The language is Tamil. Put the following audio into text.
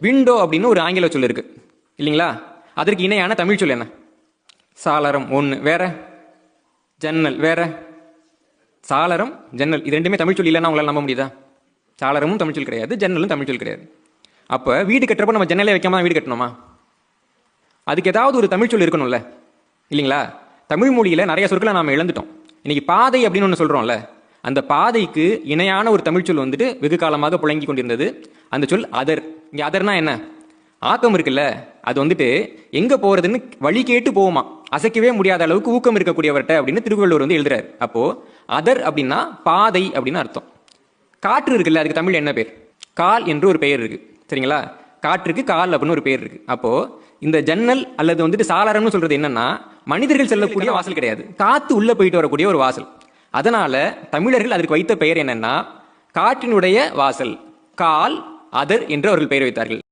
விண்டோ அப்படின்னு ஒரு ஆங்கில சொல் இருக்கு. இல்லைங்களா? அதற்கு இணையான தமிழ் சொல் என்ன? சாளரம் ஒன்று வேற? ஜன்னல். வேற? சாளரம் ஜன்னல். இது ரெண்டுமே தமிழ் சொல் இல்லைன்னா உங்களால் நம்ப முடியுதா? சாளரமும் தமிழ் சொல் கிடையாது ஜன்னலும் தமிழ் சொல் கிடையாது. அப்போ வீடு கட்டுறப்ப நம்ம ஜன்னலே வைக்காம வீடு கட்டணுமா? அதுக்கு ஏதாவது ஒரு தமிழ் சொல் இருக்கணும்ல. இல்லைங்களா? தமிழ் மொழியில் நிறைய சொற்களை நாம் இழந்துட்டோம். இன்னைக்கு பாதை அப்படின்னு ஒன்று சொல்கிறோம்ல அந்த பாதைக்கு இணையான ஒரு தமிழ் சொல் வந்துட்டு வெகு காலமாக புழங்கி கொண்டிருந்தது. அந்த சொல் அதர். இங்கே அதர்னா என்ன? ஆக்கம் இருக்குல்ல? அது வந்துட்டு எங்கே போகிறதுன்னு வழி கேட்டு போகுமா? அசைக்கவே முடியாத அளவுக்கு ஊக்கம் இருக்கக்கூடியவர்கிட்ட அப்படின்னு திருவள்ளுவர் வந்து எழுதுறாரு. அப்போ அதர் அப்படின்னா பாதை அப்படின்னு அர்த்தம். காற்று இருக்குல்ல அதுக்கு தமிழ் என்ன பேர்? கால் என்று ஒரு பெயர் இருக்கு. சரிங்களா? காற்றுக்கு கால் அப்படின்னு ஒரு பேர் இருக்கு. அப்போ இந்த ஜன்னல் அல்லது வந்துட்டு சாளரம்னு சொல்றது என்னன்னா மனிதர்கள் செல்லக்கூடிய வாசல் கிடையாது. காத்து உள்ள போயிட்டு வரக்கூடிய ஒரு வாசல். அதனால தமிழர்கள் அதற்கு வைத்த பெயர் என்னன்னா காற்றினுடைய வாசல். கால் அதர் என்று அவர்கள் பெயர் வைத்தார்கள்.